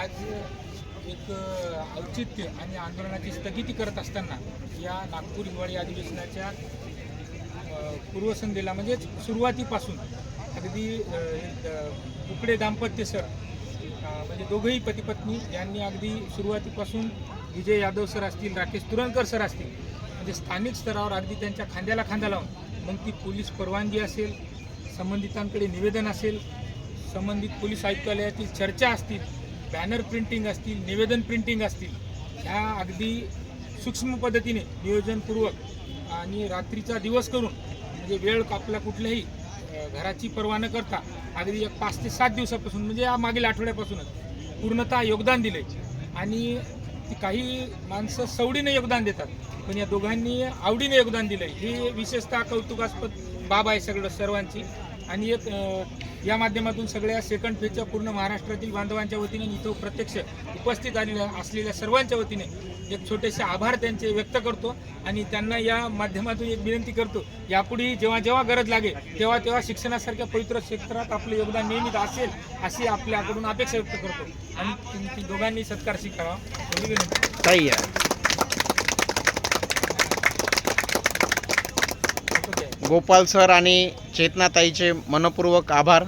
आज एक औचित्य आणि आंदोलनाची स्थगिती करत असताना या नागपूर हिवाळी अधिवेशनाच्या पूर्वसंध्येला म्हणजेच सुरुवातीपासून अगदी उकडे दाम्पत्य सर म्हणजे दोघंही पतीपत्नी यांनी अगदी सुरुवातीपासून विजय यादव सर असतील राकेश तुरंकर सर असतील म्हणजे स्थानिक स्तरावर अगदी त्यांच्या खांद्याला खांदा लावून मग ती पोलीस परवानगी असेल संबंधितांकडे निवेदन असेल संबंधित पोलीस आयुक्तालयातील चर्चा असतील बॅनर प्रिंटिंग असतील निवेदन प्रिंटिंग असतील ह्या अगदी सूक्ष्म पद्धतीने नियोजनपूर्वक आणि रात्रीचा दिवस करून म्हणजे वेळ आपला कुठल्याही घराची पर्वा न करता अगदी एक पाच ते सात दिवसापासून म्हणजे या मागील आठवड्यापासूनच पूर्णतः योगदान दिले. आणि ती काही माणसं सवडीने योगदान देतात पण या दोघांनी आवडीने योगदान दिलं ही विशेषतः कौतुकास्पद बाब आहे सगळं सर्वांची. आणि एक या माध्यमातून सगळ्या सेकंड फेजच्या पूर्ण महाराष्ट्रातील बांधवांच्या वतीने इथं प्रत्यक्ष उपस्थित आलेल्या असलेल्या सर्वांच्या वतीने एक छोटेसे आभार त्यांचे व्यक्त करतो आणि त्यांना या माध्यमातून एक विनंती करतो यापुढेही जेव्हा जेव्हा गरज लागेल तेव्हा तेव्हा शिक्षणासारख्या पवित्र क्षेत्रात आपलं योगदान नियमित असेल अशी आपल्याकडून अपेक्षा व्यक्त करतो. आणि दोघांनी सत्कार स्वीकारावा. विनंती. गोपाल सर आणि चेतनाताईचे मनपूर्वक आभार.